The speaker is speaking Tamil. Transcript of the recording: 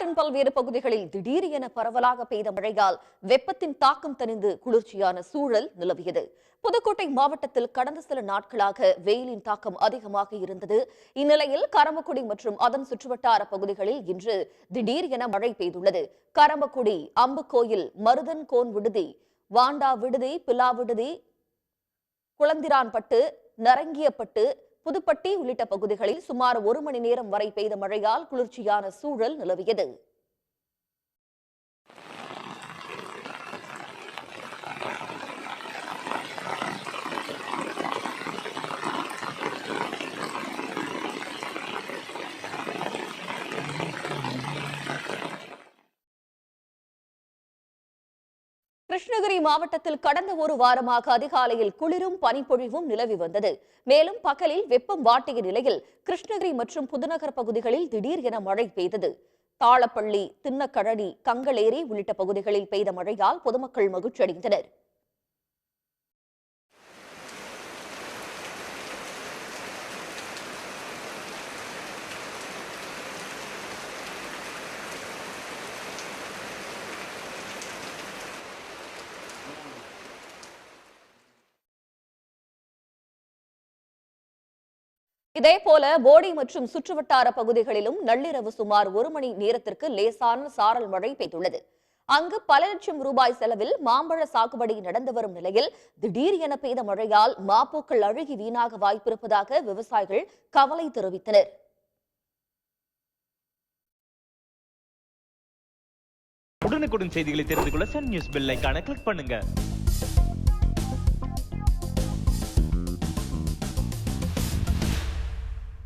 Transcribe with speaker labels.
Speaker 1: நாட்டின் பல்வேறு பகுதிகளில் திடீர் என பரவலாக பெய்த மழையால் வெப்பத்தின் தாக்கம் தணிந்து குளிர்ச்சியான சூழல் நிலவியது. புதுக்கோட்டை மாவட்டத்தில் கடந்த சில நாட்களாக வெயிலின் தாக்கம் அதிகமாக இருந்தது. இந்நிலையில் கரம்பக்குடி மற்றும் அதன் சுற்றுவட்டார பகுதிகளில் இன்று திடீர் என மழை பெய்துள்ளது. கரம்பக்குடி அம்புக்கோயில் மருதன் கோன் விடுதி வாண்டா விடுதி பிலா விடுதி குளந்திரான்பட்டு நரங்கியப்பட்டு புதுப்பட்டி உள்ளிட்ட பகுதிகளில் சுமார் ஒரு மணி நேரம் வரை பெய்த மழையால் குளிர்ச்சியான சூழல் நிலவியது. கிருஷ்ணகிரி மாவட்டத்தில் கடந்த ஒரு வாரமாக அதிகாலையில் குளிரும் பனிப்பொழிவும் நிலவி வந்தது. மேலும் பகலில் வெப்பம் வாட்டிய நிலையில் கிருஷ்ணகிரி மற்றும் புதுநகர் பகுதிகளில் திடீர் என மழை பெய்தது. தாளப்பள்ளி தின்னக்கழனி கங்களேரி உள்ளிட்ட பகுதிகளில் பெய்த மழையால் பொதுமக்கள் மகிழ்ச்சியடைந்தனர். இதேபோல போடி மற்றும் சுற்றுவட்டார பகுதிகளிலும் நள்ளிரவு சுமார் ஒரு மணி நேரத்திற்கு லேசான சாரல் மழை பெய்துள்ளது. அங்கு பல லட்சம் ரூபாய் செலவில் மாம்பழ சாகுபடி நடந்து வரும் நிலையில் திடீர் என பெய்த மழையால் மாப்பூக்கள் அழுகி வீணாக வாய்ப்பிருப்பதாக விவசாயிகள் கவலை தெரிவித்தனர்.
Speaker 2: உடனுக்குடன் செய்திகளை தெரிந்து கொள்ள சன் நியூஸ் பெல் கிளிக் பண்ணுங்க.